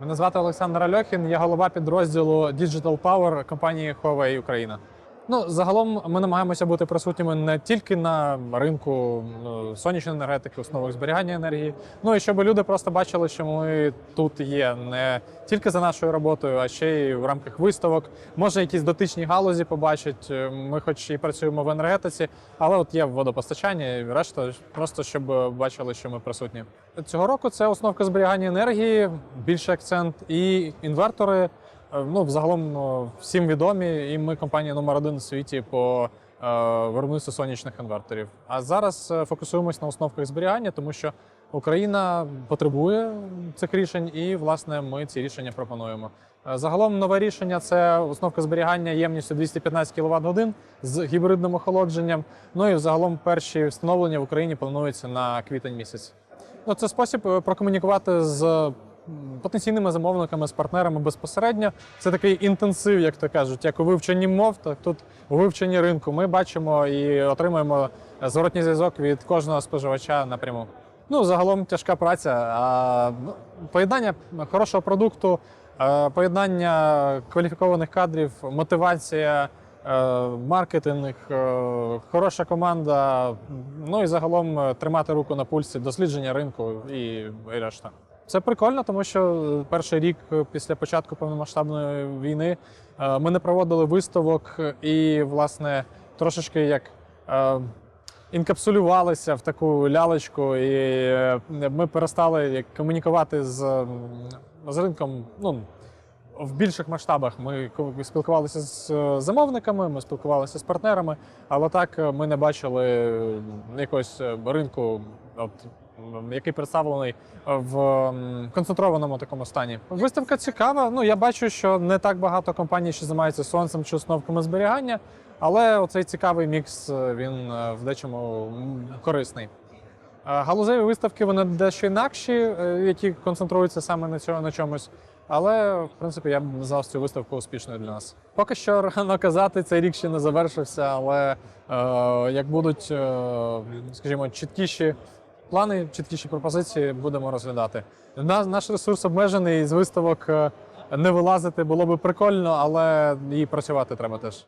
Мене звати Олександр Альохін, я голова підрозділу Digital Power компанії Huawei Україна. Ну, загалом ми намагаємося бути присутніми не тільки на ринку ну, сонячної енергетики, основах зберігання енергії. Ну і щоб люди просто бачили, що ми тут є не тільки за нашою роботою, а ще й в рамках виставок. Може, якісь дотичні галузі побачать. Ми, хоч і працюємо в енергетиці, але от є в водопостачанні, і решта просто щоб бачили, що ми присутні. Цього року це основка зберігання енергії, більший акцент і інвертори. Е, Ну, взагалом ну, всім відомі, і ми компанія номер один у світі по е, виробництву сонячних інверторів. А зараз е, фокусуємось на основках зберігання, тому що Україна потребує цих рішень, і власне ми ці рішення пропонуємо. Е, Загалом нове рішення це установка зберігання ємністю 215 кВт годин з гібридним охолодженням. Ну і загалом перші встановлення в Україні плануються на квітень місяць. Ну, це спосіб е, прокомунікувати з потенційними замовниками, з партнерами безпосередньо. Це такий інтенсив, як то кажуть, як у вивченні мов, так тут у вивченні ринку. Ми бачимо і отримуємо зворотній зв'язок від кожного споживача напряму. Ну, загалом тяжка праця. А ну, поєднання хорошого продукту, е, поєднання кваліфікованих кадрів, мотивація. е, Маркетинг, е, хороша команда, ну і загалом тримати руку на пульсі, дослідження ринку і решта. Це прикольно, тому що перший рік після початку повномасштабної війни е, ми не проводили виставок і, власне, трошечки як е, інкапсулювалися в таку лялечку, і е, ми перестали комунікувати з, з ринком. Ну, в більших масштабах ми спілкувалися з е, замовниками, ми спілкувалися з партнерами, але так е, ми не бачили е, якогось е, ринку, от, який представлений в концентрованому такому стані. Виставка цікава. Ну я бачу, що не так багато компаній ще займаються сонцем чи установками зберігання, але оцей цікавий мікс е, він е, в дечому корисний. Е, Галузеві виставки вони дещо інакші, які концентруються саме на цьому на чомусь. Але в принципі я б назвав цю виставку успішною для нас. Поки що рано казати, цей рік ще не завершився, але е, як будуть, е, скажімо, чіткіші плани, чіткіші пропозиції, будемо розглядати. На- Наш ресурс обмежений з виставок е, не вилазити було би прикольно, але і працювати треба теж.